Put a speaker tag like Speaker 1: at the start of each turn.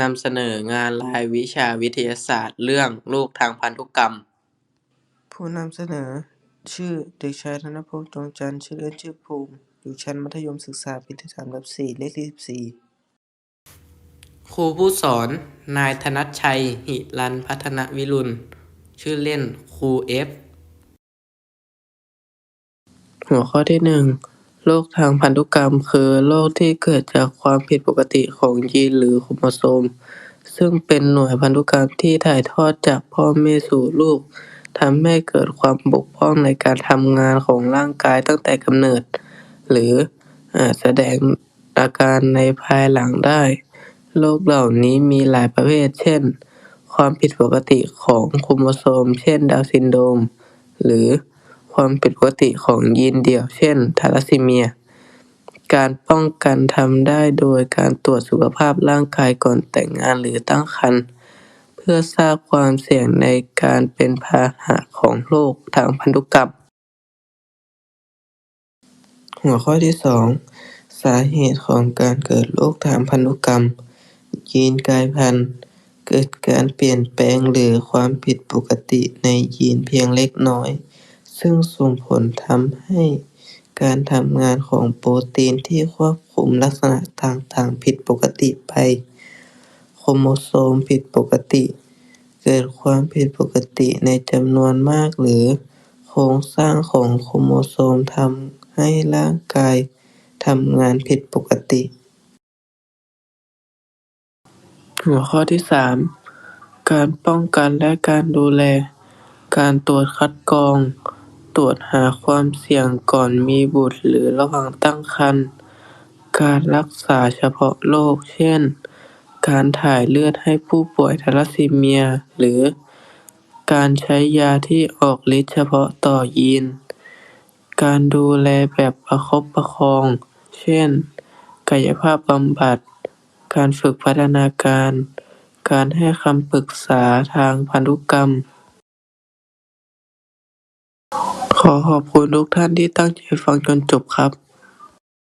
Speaker 1: นำเสนองานรายวิชาวิทยาศาสตร์เรื่องโรคทางพันธุกรรม
Speaker 2: ผู้นำเสนอชื่อ เด็กชายธนภพดวงจันทร์ ชื่อเล่นชื่อภูมิ อยู่ชั้นมัธยมศึกษาปีที่สามทับสี่เลขที่สิบสี่
Speaker 1: ครูผู้สอน นายธนัชชัย หิรัญพัฒนวิรุฬชื่อเล่น ครูเอฟ หัวข้อที่หนึ่ง โรคทางพันธุกรรม คือโรคที่เกิดจากความผิดปกติของยีนหรือโครโมโซม ซึ่งเป็นหน่วยพันธุกรรมที่ถ่ายทอดจากพ่อแม่สู่ลูก ทำให้เกิดความบกพร่องในการทำงานของร่างกายตั้งแต่กำเนิด หรืออาจแสดงอาการในภายหลังได้ โรคเหล่านี้มีหลายประเภท เช่น ความผิดปกติของโครโมโซม เช่น ดาวน์ซินโดรม หรือ ความผิดปกติของยีนเดี่ยว เช่น ทาลัสซีเมีย การป้องกันทำได้โดยการตรวจสุขภาพร่างกายก่อนแต่งงานหรือตั้งครรภ์เพื่อทราบความเสี่ยงในการเป็นพาหะของโรคทางพันธุกรรม หัวข้อที่สองสาเหตุของการเกิดโรคทางพันธุกรรม ยีนกลายพันธุ์เกิดการเปลี่ยนแปลงหรือความผิดปกติในยีนเพียงเล็กน้อย ซึ่งส่งผลทำให้การทำงานของโปรตีนที่ควบคุมลักษณะต่างๆผิดปกติไป โครโมโซมผิดปกติ เกิดความผิดปกติในจำนวนมากหรือโครงสร้างของโครโมโซมทำให้ร่างกายทำงานผิดปกติ หัวข้อที่สามการป้องกันและการดูแล การตรวจคัดกรอง ตรวจหาความเสี่ยงก่อนมีบุตรหรือระหว่างตั้งครรภ์ การรักษาเฉพาะโรค เช่น การถ่ายเลือดให้ผู้ป่วยทาลัสซีเมีย หรือการใช้ยาที่ออกฤทธิ์เฉพาะต่อยีน การดูแลแบบประคบประคอง เช่น กายภาพบำบัด การฝึกพัฒนาการ การให้คำปรึกษาทางพันธุกรรม ขอขอบคุณทุกท่านที่ตั้งใจฟังจนจบครับ